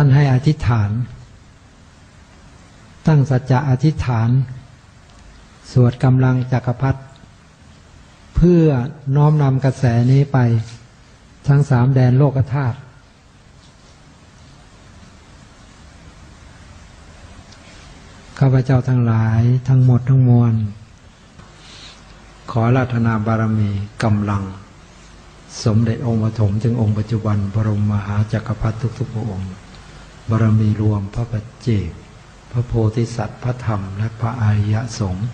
ท่านให้อธิษฐาน ตั้งสัจจะอธิษฐาน สวดกำลังจักรพรรดิเพื่อน้อมนำกระแสนี้ไป ทั้งสามแดนโลกธาตุข้าพเจ้าทั้งหลายทั้งหมดทั้งมวล ขอราธนาบารมีกำลัง สมเด็จองค์ปฐมถึงองค์ปัจจุบันบรมมหาจักรพรรดิทุกๆพระองค์ บารมีรวมพระปัจเจก พระโพธิสัตว์ พระธรรม และพระอริยสงฆ์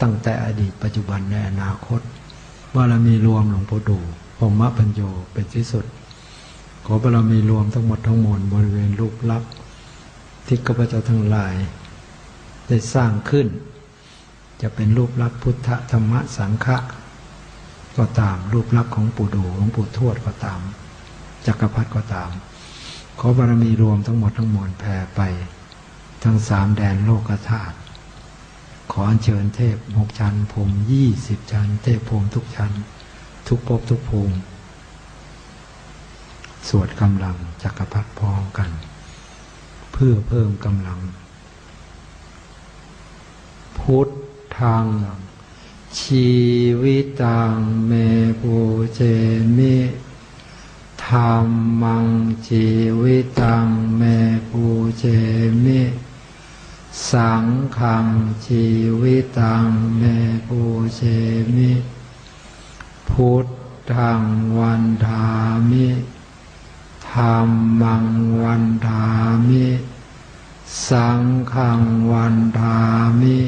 ตั้งแต่อดีตปัจจุบันในอนาคต บารมีรวมหลวงพ่อดูพรหมปัญโยเป็นที่สุด ขอบารมีรวมทั้งหมดทั้งมวลบริเวณรูปลักษณ์ที่ข้าพเจ้าทั้งหลาย ได้สร้างขึ้น จะเป็นรูปลักษณ์พุทธธรรมสังฆะก็ตามรูปลักษณ์ของปู่ดูหลวงปู่ทวดก็ตามจักรพรรดิก็ตาม ขอบารมีรวมทั้งหมดทั้งมวลแผ่ไป ทั้งสามแดนโลกธาตุขออัญเชิญเทพหกชั้นภูมิยี่สิบชั้น เทพภูมิทุกชั้น ทุกภพทุกภูมิสวดกำลังจักรพรรดิพร้อมกัน เพื่อเพิ่มกำลัง พุทธังชีวิตังเมปูเจมิ รรมังชีวิตังเมปูเจมิ สังขังชีวิตังเมปูเชมิ พุทธังวันทามิธรรมังวันทามิ สังขังวันทามิ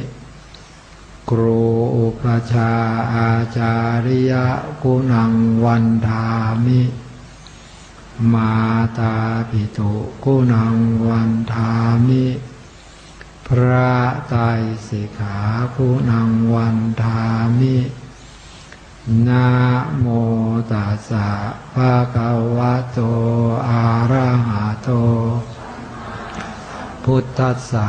ครูอุปชาอาจาริยะกุณังวันทามิ มาตาปิตุกุณังวันทามิ พระไตสิกขาคุณังวันทามินะโมตัสสะภะคะวะโตอะระหะโต พุทธัสสะ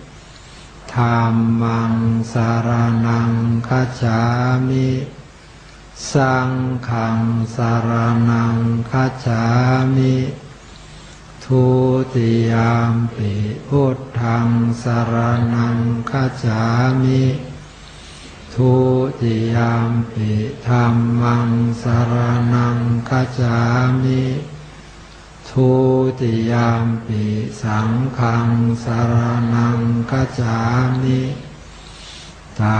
ธรรมังสารนังกัจามิ สังฆังสารนังกัจามิ ทุติยามปิพุทธังสารนังคัจามิ ทุติยามปิธรรมังสารนังคัจามิ ทุติยามปิสังฆังสารนังคัจฉามิตา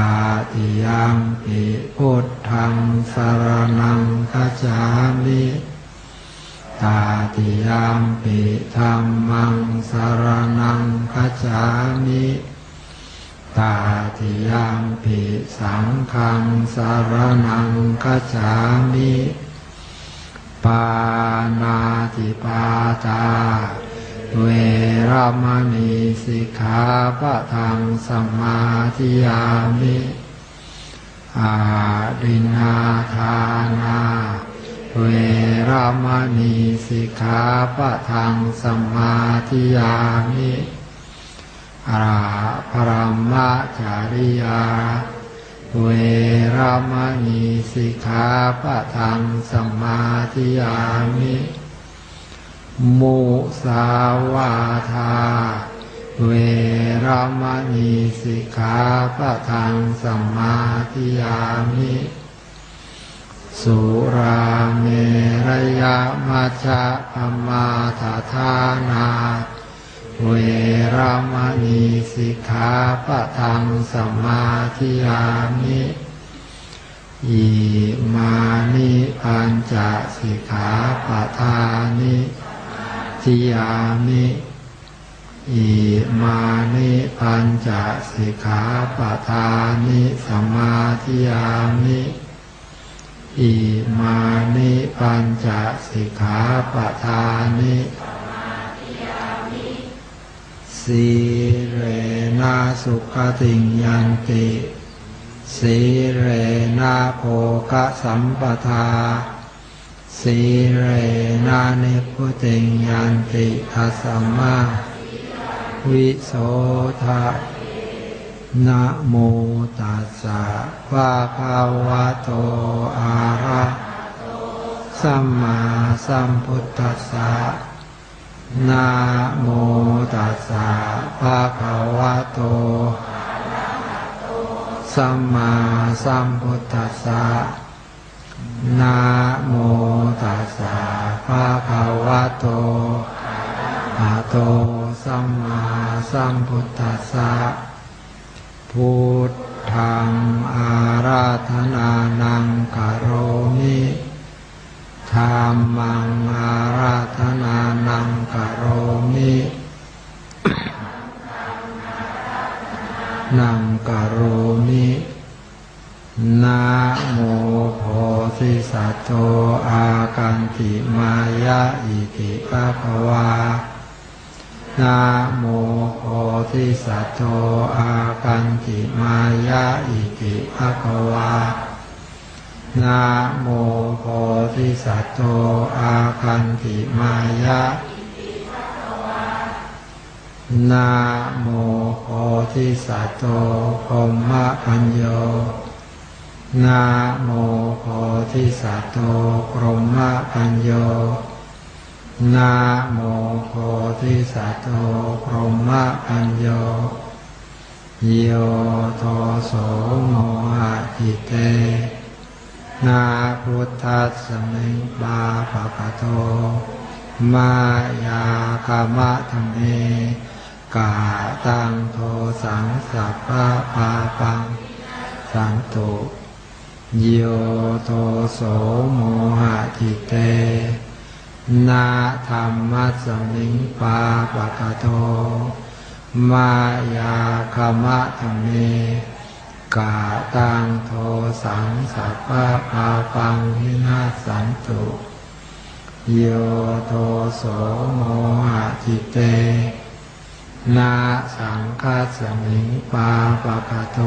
ติยามปิพุทธังสารนังคัจฉามิตาติยามปิธรรมังสารนังคัจฉามิตาติยามปิสังฆังสารนังคัจฉามิ ปานาติปาตาเวรมณีสิกขาปะทังสมมาธิยามิอาดินาทานา เวรมณีสิกขาปะทังสมมาธิยามิอาภรมจาริยา เวรมณีสิกขาปะทังสมมาธิยามิมุสาวาทา เวรมณีสิกขาปะทังสมมาธิยามิ สุราเมรยะมัชฌะปมาทาทานา เวรมณีสิกขาปะทังสมาธิยามิอิมานิปัญจสิกขาปะทานิทิยามิอิมานิปัญจสิกขาปะทานิสมาธิยามิอิมานิปัญจสิกขาปะทานิ สีเรนะสุขติงยันติ สีเรนะโภกสัมปทา สีเรนะนิพุติงยันติทัสสมมาวิโสทะนะโมตัสสะภะคะวะโตอะระสัมมาสัมพุทธัสสะ นะโมตัสสะภะคะวะโต สัมมาสัมพุทธัสสะนะโมตัสสะภะคะวะโตอะโต สัมมาสัมพุทธัสสะ พุทธังอาราธนานังกโรมิ ธรรมังอาราธนานังกโรมินังกโรมินะโมโพธิสัตว์โตอากันติมายะอิติปะภวานะโมโพธิสัตว์โตอากันติมายะอิติปะภวานะโมโพธิสัต โตอากันติมายะนะโมโพธิสัตโตพรหมปัญโยนะโมโพธิสัตโตพรหมปัญโยนะโมโพธิสัตโตพรหมปัญโยโยโทโสโมหะจิเต นาพุทธัสสมิงบาปะกะโต มายากามะธรรมเมกาตังโทสังสัพพะปาปัง สันตุโยโทโสโมหะจิเต นาธรรมัสมิงปาปะกะโต มายาคามะธรรมเม กาตังโทสังสัพพะปาปังวินาศสันตุโยโทโสโมหะจิเต นาสังฆาสมิงปาปะกะโต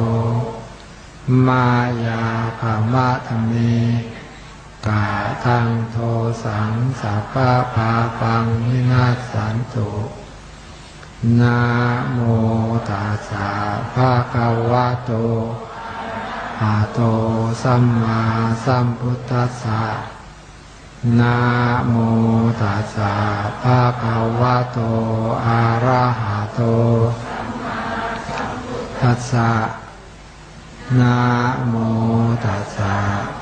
มายาภามะธรรมเมกาทังโทสังสัพพะปาปังวินาศสันตุ นะโมตัสสะภะคะวะโตอะโตสัมมาสัมพุทธัสสะนะโมตัสสะภะคะวะโตอะระหะโตตัสสะนะโมตัสสะ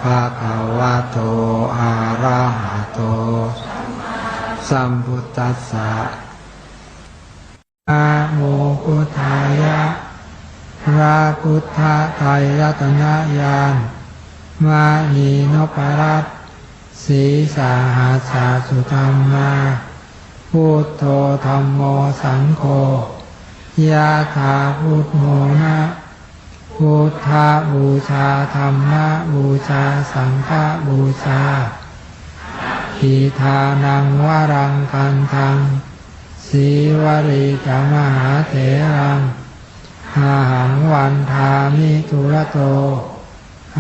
ภะคะวะโตอะระหะโตสัมพุทธัสสะ นะโมพุทธายะพระพุทธไตรรัตนญาณมานีนพรัตสีสาหาสาสุธรรมาพุทโธธรรมโมสังโฆยาถาพุทโมนะพุทธาบูชาธรรมบูชาสังฆบูชาทีทานังวรังกันทัง สีวริกมหาเถรังอาหังวันทามิทุระโต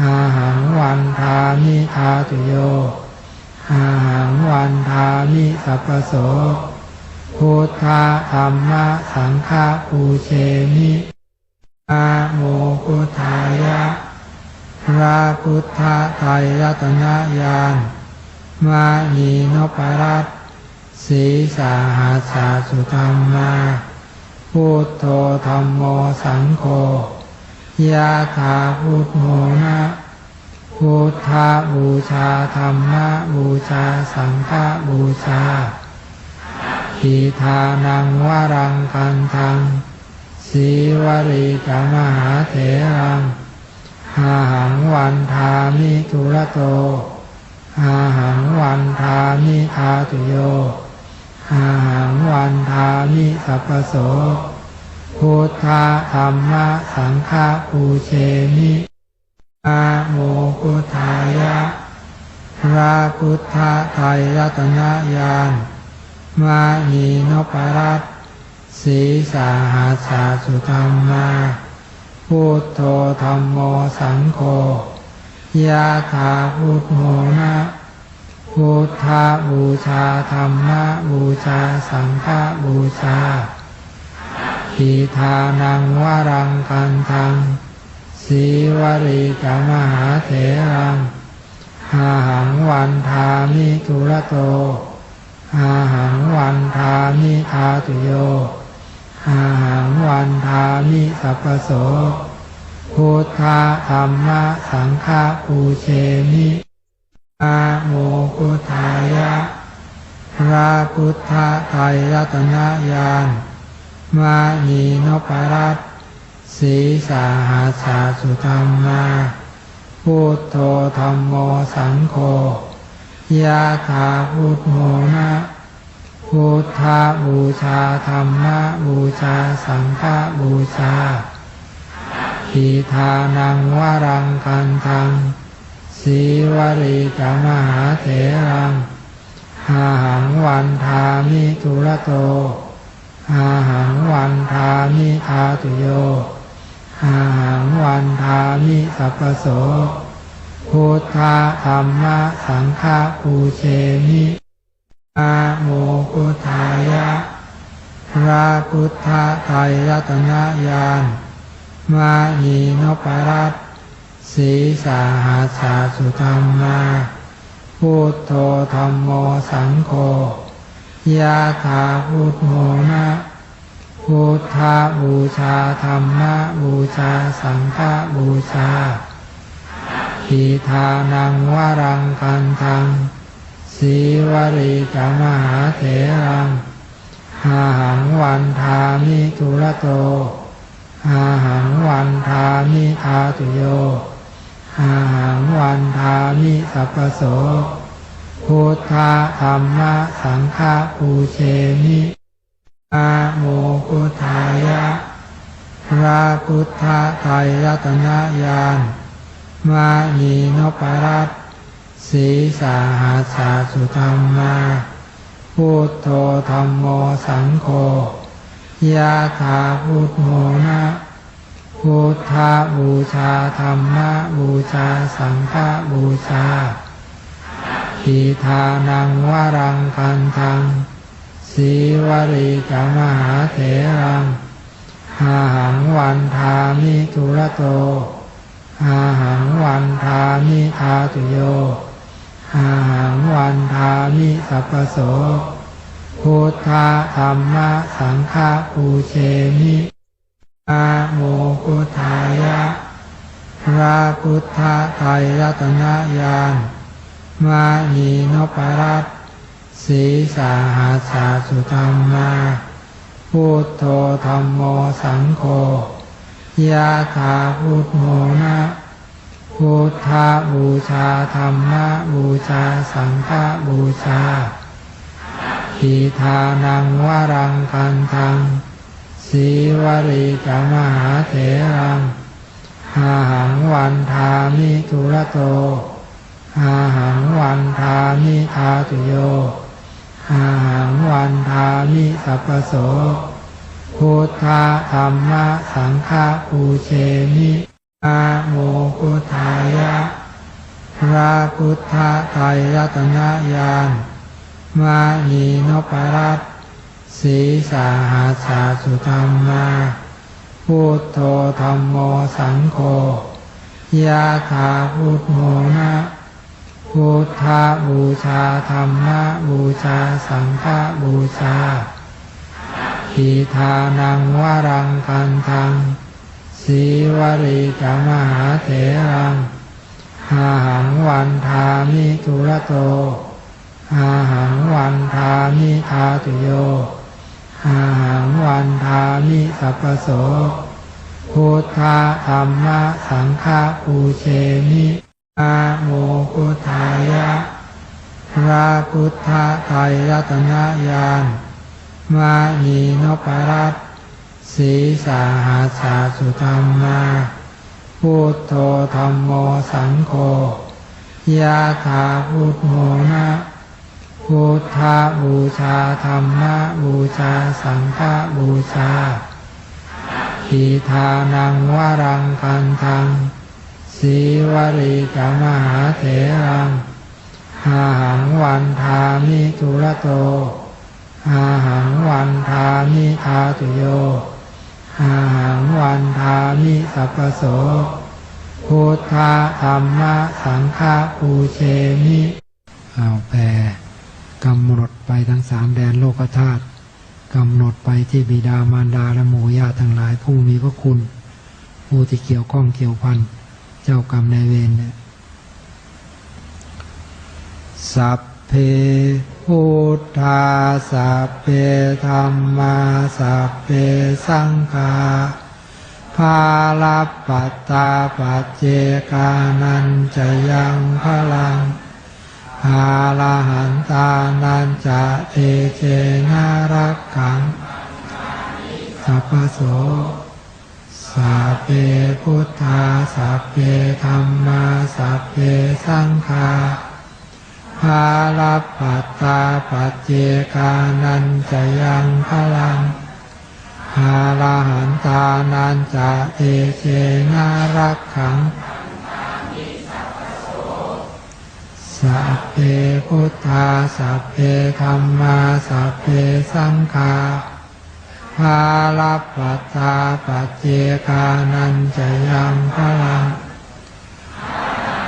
อาหังวันทามิทาตุโย อาหังวันทามิสัพโส พุทธธรรมะสังฆะปูเชมินะโมพุทธายะ พระพุทธไตรรัตนญาณมานีนพรัตน สีสาหาสาสุธรรมาพุทโธธรรมโมสังโฆยาถาพุทโมนะพุทธาบูชาธรรมบูชาสังฆบูชาทีทานังวรังกันทังสีวริกมหาเถรังอาหังวันทามิทุระโตอาหังวันทามิทาตุโย อาหังวันทามิสัพโสพุทธธรรมะสังฆปูเชมินะโมพุทธายะพระพุทธไตรรัตนญาณมานีนพรัตสีสาหาสาสุธรรมาพุทโธธรรมโมสังโฆยะถาพุทโมนะ พุทธบูชาธรรมะบูชาสังฆบูชาทีทานังวรังกันทังสีวริกมหาเถรังอาหังวันทามิทุระโตอาหังวันทามิทาตุโยอาหังวันทามิสัพโสพุทธธรรมะสังฆปูเชมิ อาโมพุทธายะพระพุทธไตรรัตนญาณมานีนปรัตน์สีสาหาสาสุธรรมาพุทโธธรรมโมสังโฆยะถาพุทโมนะพุทธาบูชาธรรมะบูชาสังฆบูชาทีทานังวรังกันทัง สีวริกมหาเถรังอาหังวันทามิทุระโตอาหังวันทามิทาตุโยอาหังวันทามิสัพพโสพุทธะธรรมะสังฆปูเชมิอาโมพุทธายะพระพุทธไตรรัตนญาณมานีนปรัตน์ สีสาหาสาสุธรรมาพุทโธธรรมโมสังโฆยะถาพุทโมนะพุทธาบูชาธรรมะบูชาสังฆบูชาทีทานังวรังกันทังสีวริกมหาเถรังอาหังวันทามิทุระโตอาหังวันทามิทาตุโย อาหังวันทามิสัพโสพุทธะธรรมะสังฆปูเชมิอาโมพุทธายะพระพุทธไตรรัตนญาณมานีนปรัตน์สีสาหาสาสุธรรมาพุทโธธรรมโมสังโฆยะถาพุทโมนะ พุทธบูชาธรรมะบูชาสังฆบูชาทีทานังวรังกันทังสีวริกมหาเถรังอาหังวันทามิทุระโตอาหังวันทามิทาตุโยอาหังวันทามิสัพโสพุทธธรรมะสังฆปูเชมิ อาโมพุทธายะพระพุทธไตรรัตนญาณมานีนปรัตสีสาหาสาสุธรรมาพุทโธธรรมโมสังโฆยะถาพุทโมนะพุทธาบูชาธรรมะบูชาสังฆบูชาทีทานังวรังกันทัง สีวริกมหาเถรังอาหังวันทามิทุระโตอาหังวันทามิทาตุโยอาหังวันทามิสัพโสพุทธะธรรมะสังฆปูเชมิอาโมพุทธายะพระพุทธไตรรัตนญาณมานีนปรัตน์ สีสาหาสาสุธรรมาพุทโธธรรมโมสังโฆยะถาพุทโมนะพุทธาบูชาธรรมะบูชาสังฆบูชาทีทานังวรังกันทังสีวริกมหาเถรังอาหังวันทามิทุระโตอาหังวันทามิทาตุโย อาหังวันทามิสัพโสพุทธะธรรมะสังฆปูเชมิอาโมพุทธายะพระพุทธไตรรัตนญาณมานีนปรัตสีสาหาสาสุธรรมาพุทโธธรรมโมสังโฆยะถาพุทโมนะ พุทธบูชาธรรมบูชาสังฆบูชาทีทานังวรังกันทังสีวริกมหาเถรังอาหังวันทามิทุระโตอาหังวันทามิทาตุโยอาหังวันทามิสัพพโสพุทธธรรมะสังฆปูเชมิเอาแปล กำหนดไปทั้งสามแดนโลกธาตุกำหนดไปที่บิดามารดาและหมู่ญาติทั้งหลายผู้มีพระคุณ ผู้ที่เกี่ยวข้องเกี่ยวพันเจ้ากรรมนายเวรเนี่ยสัพเพพุทธาสัพเพธรรมาสัพเพสังฆาภาลปัตตาปัจเจกานันจะยังพลัง อาลาหันตานันจะเตเจนารักขังสัพพโสสัพเพพุทธาสัพเพธรรมาสัพเพสังฆาภาลปัตตาปัจเจกานันจะยังพลังอาลาหันตานันจะเอเจนารักขัง สัพเพพุทธาสัพเพธรรมาสัพเพสังฆาภาลปัตตาปัจเจกานันจะยังพลัง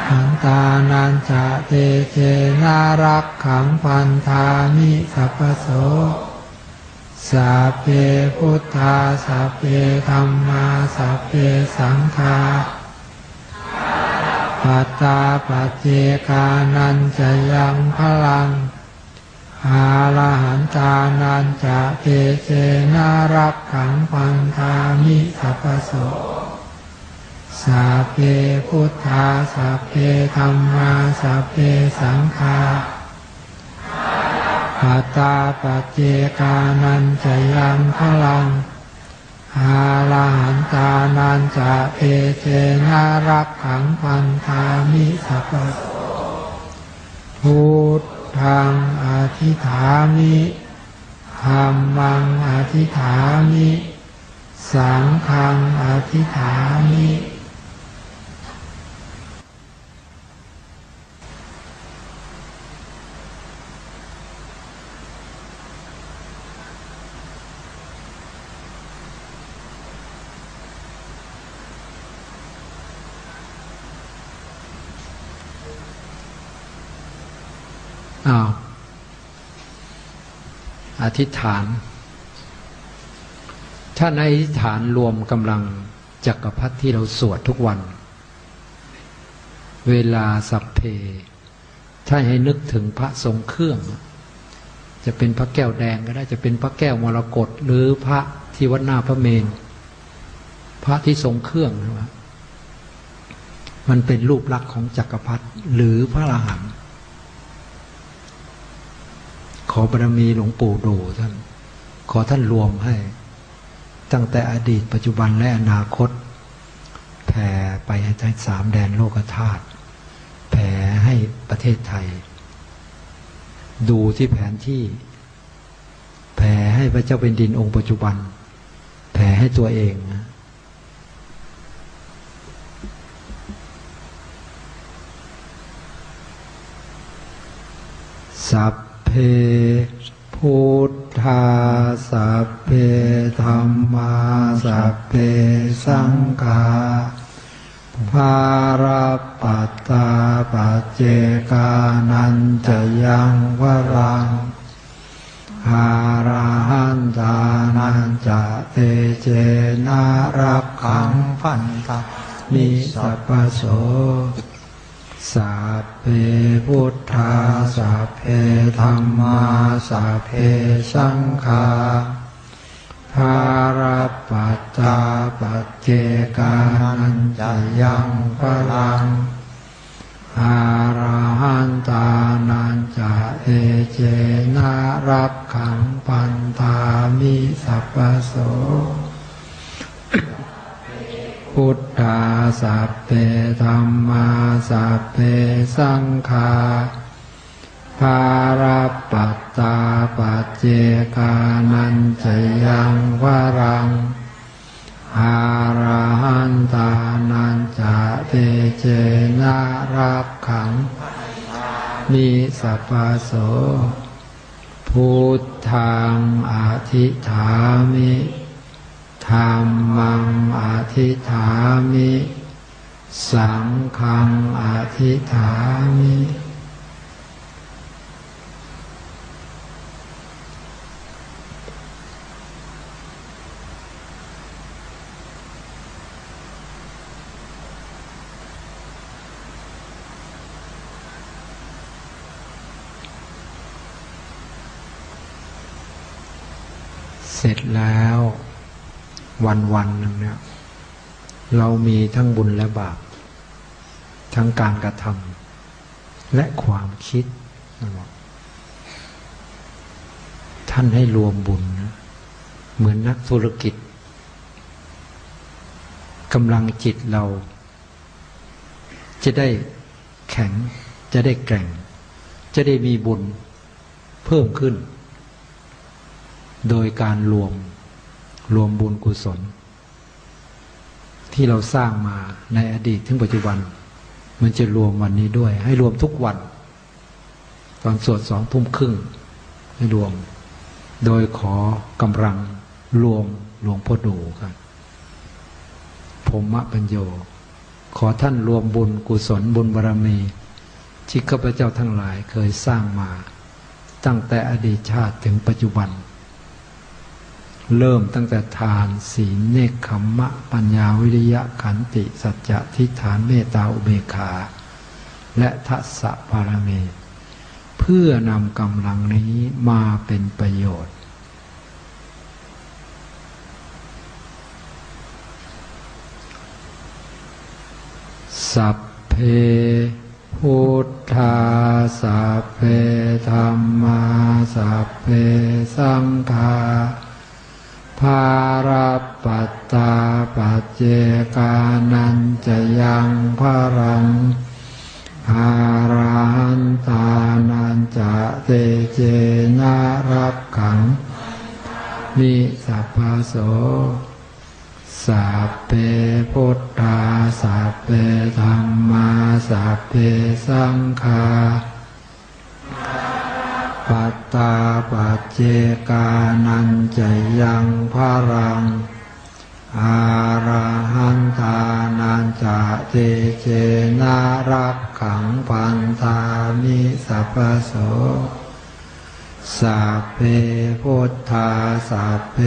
หันตานันจะเตเจนารักขังพันธามิสัพพโสสัพเพพุทธาสัพเพธรรมาสัพเพสังฆา ปัตตาปัจเจกานันจะยังพลังอาลหันตานันจะเตเจนารักขังพันธามิสัพพโสสัพเพพุทธาสัพเพธรรมาสัพเพสังฆาปัตตาปัจเจกานันจะยังพลัง อาลาหันตานันจะเอเจนารักขังพันธามิสัพพะพุทธังอธิฐามิธรรมังอธิฐามิ สังฆังอธิฐามิ อธิษฐาน ถ้าในอธิษฐานรวมกำลังจักรพรรดิที่เราสวดทุกวัน เวลาสัพเพ ถ้าให้นึกถึงพระทรงเครื่อง จะเป็นพระแก้วแดงก็ได้จะเป็นพระแก้วมรกตหรือพระที่วัดหน้าพระเมน พระที่ทรงเครื่องนะมันเป็นรูปลักษณ์ของจักรพรรดิหรือพระอรหันต์ ขอบารมีหลวงปู่ดูท่าน ขอท่านรวมให้ ตั้งแต่อดีตปัจจุบันและอนาคต แผ่ไปให้ทั้งสามแดนโลกธาตุแผ่ให้ประเทศไทย ดูที่แผนที่ แผ่ให้พระเจ้าเป็นดินองค์ปัจจุบัน แผ่ให้ตัวเองนะสัพ เพพุทธาสัพเพธรรมาสัพเพสังฆาภารปัตตาปัจเจกานันจะยังวรังอาราหันตานันจะเตเจนารักขังพันตามิสัพพโส สัพเพพุทธาสัพเพธรรมาสัพเพสังฆาภารปัตตาปัจเจกานันจะยังพลังอาราหันตานันจะเอเจนารักขังปันธามิสัพพโส พุทธาสัพเพธรรมาสัพเพสังฆาภาราปัตตาปัจเจกานันจยังวรังอาราหันตานันจะเตเจนะรักขังมิสัพพโสพุทธังอธิฐามิ ธรรมังอธิฐามิ สังฆังอธิฐามิ เสร็จแล้ว วันวันหนึ่งเนี่ยเรามีทั้งบุญและบาป ทั้งการกระทำและความคิดนะท่านให้รวมบุญนะเหมือนนักธุรกิจกำลังจิตเรา จะได้แข็ง จะได้แกร่ง จะได้มีบุญเพิ่มขึ้น โดยการรวม รวมบุญกุศล ที่เราสร้างมาในอดีตถึงปัจจุบัน มันจะรวมวันนี้ด้วย ให้รวมทุกวัน ตอนสวดสองทุ่มครึ่ง ให้รวม โดยขอกำลังรวมหลวงพ่อดูครับผมมะปัญโย ขอท่านรวมบุญกุศลบุญบารมีที่ข้าพเจ้าทั้งหลายเคยสร้างมา ตั้งแต่อดีตชาติถึงปัจจุบัน เริ่มตั้งแต่ทานศีลเนคขมมะ ปัญญาวิริยะขันติ สัจจะทิฏฐานเมตตาอุเบกขา และทัศะบารมีเพื่อนำกำลังนี้มาเป็นประโยชน์ สัพเพพุทธาสัพเพธรรมาสัพเพสังฆา ภาราปัตตาปัจเจกานันจะยังพระรังอาราหันตานันจะเตเจนะรับขัง มิสัพพะโสสัพเพพุทธาสัพเพธรรมาสัพเพสังฆา ปัตตาปัจเจกานันจะยังพระรัง อาราหันตานันจะเตเจนารักขังพันธามิสัพโสสัพเพพุทธาสัพเพ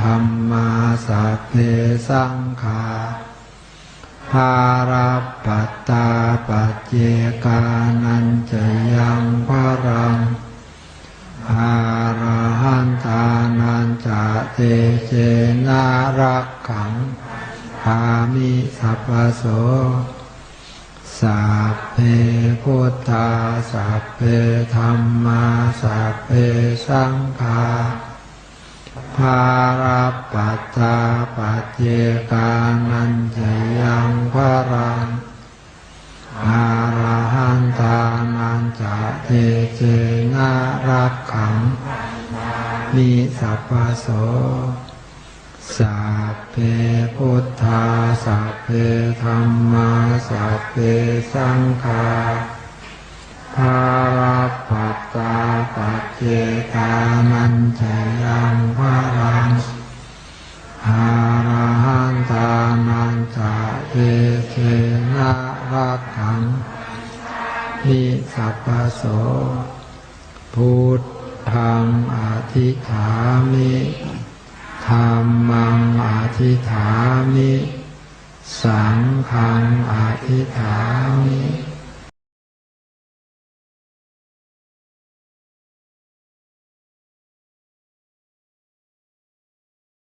ธรรมาสัพเพสังฆาภาราปัตาปัจเจกานันจะยังพระรัง อาราหันตานันจะเตเจนารักขังภามิสัพโสสัพเพพุทธาสัพเพธรรมาสัพเพสังฆาภาราปัตตาปัจเจกานันจะยังพระรัง อาราหันตานันจะเตเจนะรักขังมิสัพพโสสัพเพพุทธาสัพเพธรรมาสัพเพสังฆาภาราปัตตาปัจเจกานันจะยังพระรังอาราหันตานันจะเตเจนะ ภาคขังนิสัพพโสพุทธังอธิฐามิธรรมังอธิฐามิ สังฆังอธิฐามิ